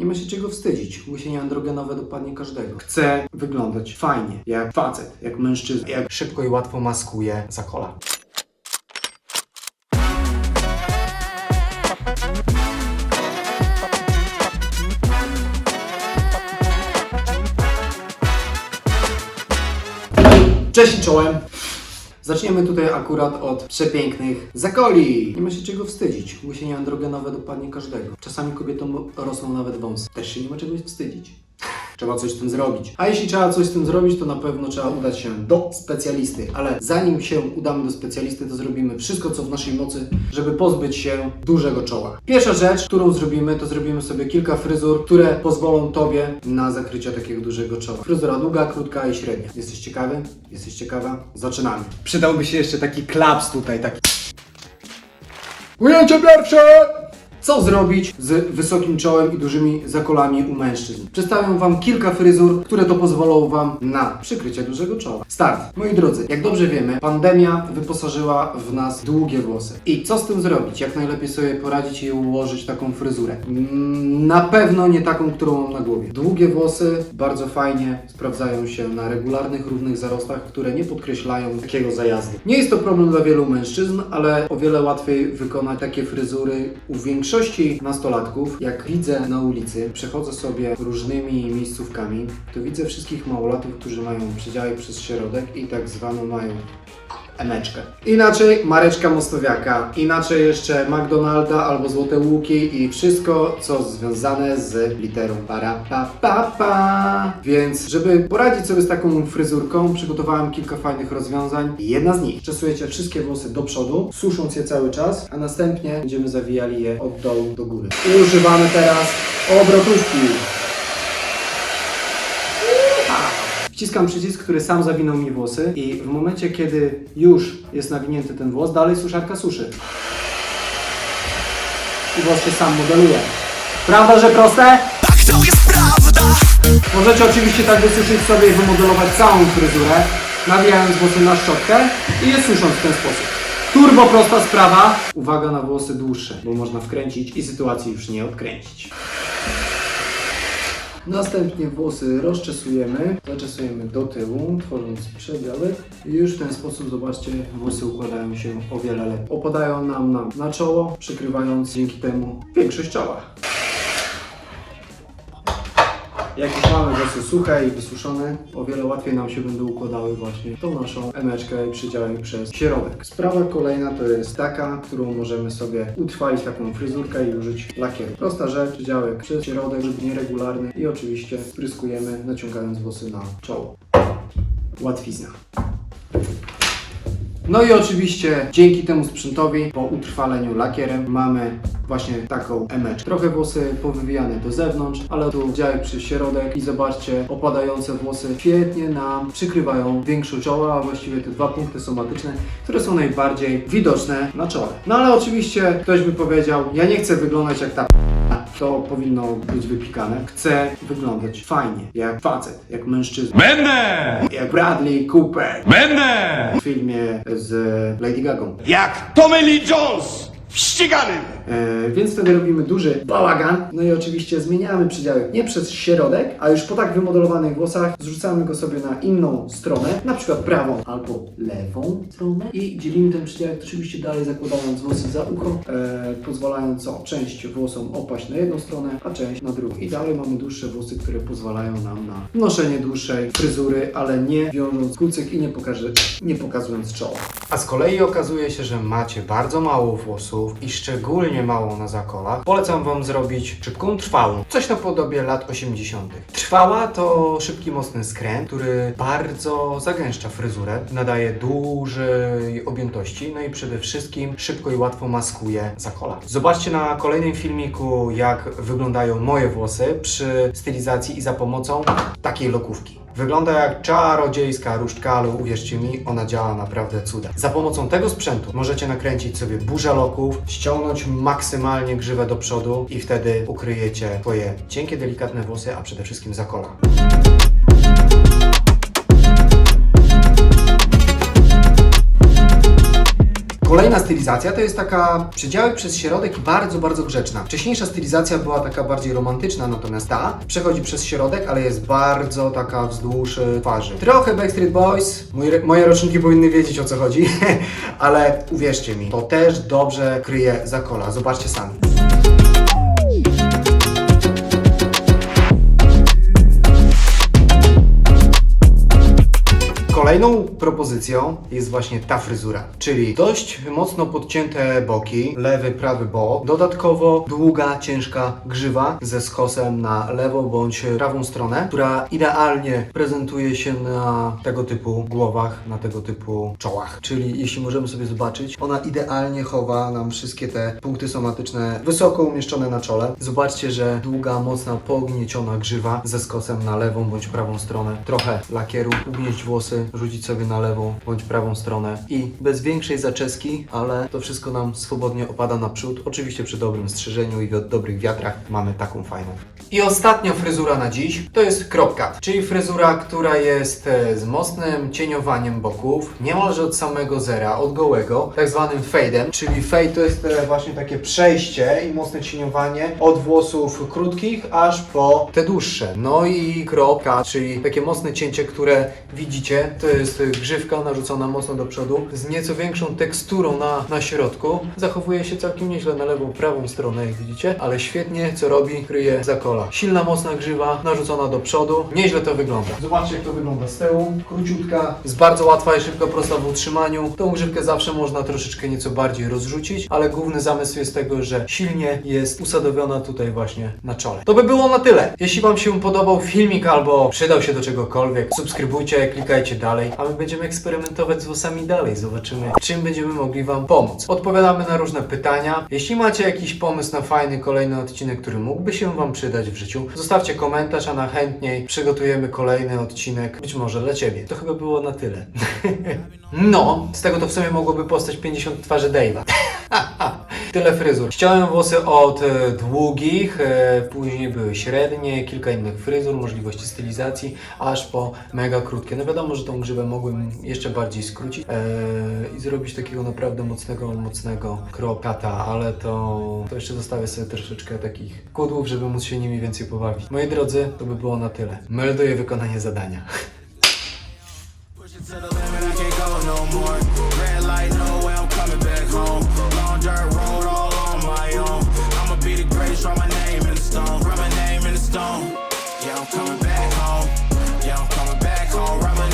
Nie ma się czego wstydzić. Łysienie androgenowe dopadnie każdego. Chcę wyglądać fajnie, jak facet, jak mężczyzna, jak szybko i łatwo maskuje zakola. Cześć i czołem. Zaczniemy tutaj akurat od przepięknych zakoli. Nie ma się czego wstydzić. Łysienie androgenowe dopadnie każdego. Czasami kobietom rosną nawet wąsy. Też się nie ma czego wstydzić. Trzeba coś z tym zrobić. A jeśli trzeba coś z tym zrobić, to na pewno trzeba udać się do specjalisty. Ale zanim się udamy do specjalisty, to zrobimy wszystko, co w naszej mocy, żeby pozbyć się dużego czoła. Pierwsza rzecz, którą zrobimy, to zrobimy sobie kilka fryzur, które pozwolą Tobie na zakrycie takiego dużego czoła. Fryzura długa, krótka i średnia. Jesteś ciekawy? Jesteś ciekawa? Zaczynamy. Przydałby się jeszcze taki klaps tutaj, taki... Ujęcie pierwsze! Co zrobić z wysokim czołem i dużymi zakolami u mężczyzn? Przedstawiam Wam kilka fryzur, które to pozwolą Wam na przykrycie dużego czoła. Start. Moi drodzy, jak dobrze wiemy, pandemia wyposażyła w nas długie włosy. I co z tym zrobić? Jak najlepiej sobie poradzić i ułożyć taką fryzurę? Mm, Na pewno nie taką, którą mam na głowie. Długie włosy bardzo fajnie sprawdzają się na regularnych, równych zarostach, które nie podkreślają takiego zajazdu. Nie jest to problem dla wielu mężczyzn, ale o wiele łatwiej wykonać takie fryzury u większości nastolatków. Jak widzę na ulicy, przechodzę sobie różnymi miejscówkami, to widzę wszystkich małolatów, którzy mają przedziały przez środek i tak zwaną mają emeczkę. Inaczej Mareczka Mostowiaka, inaczej jeszcze McDonalda albo Złote Łuki i wszystko, co związane z literą para pa pa pa. Więc, żeby poradzić sobie z taką fryzurką, przygotowałem kilka fajnych rozwiązań. Jedna z nich. Czesujecie wszystkie włosy do przodu, susząc je cały czas, a następnie będziemy zawijali je od dołu do góry. Używamy teraz obrotówki. Wciskam przycisk, który sam zawinął mi włosy i w momencie, kiedy już jest nawinięty ten włos, dalej suszarka suszy. I włos się sam modeluje. Prawda, że proste? Tak to jest prawda Możecie oczywiście tak wysuszyć sobie i wymodelować całą fryzurę, nawijając włosy na szczotkę i je susząc w ten sposób. Turbo prosta sprawa. Uwaga na włosy dłuższe, bo można wkręcić i sytuacji już nie odkręcić. Następnie włosy rozczesujemy, zaczesujemy do tyłu, tworząc przedziały i już w ten sposób, zobaczcie, włosy układają się o wiele lepiej. Opadają nam na, na czoło, przykrywając dzięki temu większość czoła. Jak już mamy włosy suche i wysuszone, o wiele łatwiej nam się będą układały właśnie tą naszą emeczkę przydziałem przez środek. Sprawa kolejna to jest taka, którą możemy sobie utrwalić taką fryzurkę i użyć lakieru. Prosta rzecz, przydziałek przez środek, żeby nieregularny i oczywiście spryskujemy naciągając włosy na czoło. Łatwizna. No i oczywiście dzięki temu sprzętowi po utrwaleniu lakierem mamy właśnie taką emeczkę. Trochę włosy powywijane do zewnątrz, ale tu działy przy środek i zobaczcie, opadające włosy świetnie nam przykrywają większość czoła, a właściwie te dwa punkty somatyczne, które są najbardziej widoczne na czole. No ale oczywiście ktoś by powiedział, ja nie chcę wyglądać jak ta. To powinno być wypikane. Chcę wyglądać fajnie, jak facet, jak mężczyzna, Będę! jak Bradley Cooper Będę! w filmie z Lady Gagą. Jak Tommy Lee Jones w ściganym! E, więc wtedy robimy duży bałagan. No i oczywiście zmieniamy przydziałek nie przez środek, a już po tak wymodelowanych włosach zrzucamy go sobie na inną stronę, na przykład prawą albo lewą stronę i dzielimy ten przydziałek oczywiście dalej zakładając włosy za ucho, e, pozwalając o część włosom opaść na jedną stronę, a część na drugą. I dalej mamy dłuższe włosy, które pozwalają nam na noszenie dłuższej fryzury, ale nie wiążąc kucyk i nie, pokaże, nie pokazując czoła. A z kolei okazuje się, że macie bardzo mało włosów i szczególnie mało na zakolach. Polecam Wam zrobić szybką trwałą. Coś na podobie lat 80. Trwała to szybki, mocny skręt, który bardzo zagęszcza fryzurę, nadaje dużej objętości, no i przede wszystkim szybko i łatwo maskuje zakola. Zobaczcie na kolejnym filmiku, jak wyglądają moje włosy przy stylizacji i za pomocą takiej lokówki. Wygląda jak czarodziejska różdżka, uwierzcie mi, ona działa naprawdę cuda. Za pomocą tego sprzętu możecie nakręcić sobie burzę loków, ściągnąć maksymalnie grzywę do przodu i wtedy ukryjecie swoje cienkie, delikatne włosy, a przede wszystkim zakola. Kolejna stylizacja to jest taka przedziałek przez środek i bardzo, bardzo grzeczna. Wcześniejsza stylizacja była taka bardziej romantyczna, natomiast ta przechodzi przez środek, ale jest bardzo taka wzdłuż e, twarzy. Trochę Backstreet Boys, Mój, moje roczniki powinny wiedzieć o co chodzi, ale uwierzcie mi, to też dobrze kryje zakola. Zobaczcie sami. Kolejną propozycją jest właśnie ta fryzura, czyli dość mocno podcięte boki, lewy, prawy bok, dodatkowo długa, ciężka grzywa ze skosem na lewą bądź prawą stronę, która idealnie prezentuje się na tego typu głowach, na tego typu czołach. Czyli jeśli możemy sobie zobaczyć, ona idealnie chowa nam wszystkie te punkty somatyczne wysoko umieszczone na czole. Zobaczcie, że długa, mocna, pognieciona grzywa ze skosem na lewą bądź prawą stronę. Trochę lakieru, ugnieść włosy, rzucić sobie na lewą bądź prawą stronę i bez większej zaczeski, ale to wszystko nam swobodnie opada naprzód. Oczywiście przy dobrym strzyżeniu i dobrych wiatrach mamy taką fajną. I ostatnia fryzura na dziś to jest cut, czyli fryzura, która jest e, z mocnym cieniowaniem boków, niemalże od samego zera, od gołego, tak zwanym fade'em, czyli fade to jest e, właśnie takie przejście i mocne cieniowanie od włosów krótkich aż po te dłuższe. No i cut, czyli takie mocne cięcie, które widzicie, to jest e, grzywka narzucona mocno do przodu z nieco większą teksturą na, na środku. Zachowuje się całkiem nieźle na lewą, prawą stronę, jak widzicie, ale świetnie co robi, kryje zakola. Silna, mocna grzywa narzucona do przodu. Nieźle to wygląda. Zobaczcie, jak to wygląda z tyłu. Króciutka, jest bardzo łatwa i szybko prosta w utrzymaniu. Tą grzywkę zawsze można troszeczkę nieco bardziej rozrzucić, ale główny zamysł jest tego, że silnie jest usadowiona tutaj właśnie na czole. To by było na tyle. Jeśli Wam się podobał filmik albo przydał się do czegokolwiek, subskrybujcie, klikajcie dalej, a my będziemy eksperymentować z włosami dalej. Zobaczymy, czym będziemy mogli Wam pomóc. Odpowiadamy na różne pytania. Jeśli macie jakiś pomysł na fajny kolejny odcinek, który mógłby się Wam przydać w życiu, zostawcie komentarz, a na chętniej przygotujemy kolejny odcinek, być może dla Ciebie. To chyba było na tyle. no, z tego to w sumie mogłoby powstać 50 twarzy Dave'a. Tyle fryzur. Ściąłem włosy od e, długich, e, później były średnie, kilka innych fryzur, możliwości stylizacji, aż po mega krótkie. No wiadomo, że tą grzywę mogłem jeszcze bardziej skrócić e, i zrobić takiego naprawdę mocnego, mocnego krokata, ale to, to jeszcze zostawię sobie troszeczkę takich kudłów, żeby móc się nimi więcej pobawić. Moi drodzy, to by było na tyle. Melduję wykonanie zadania.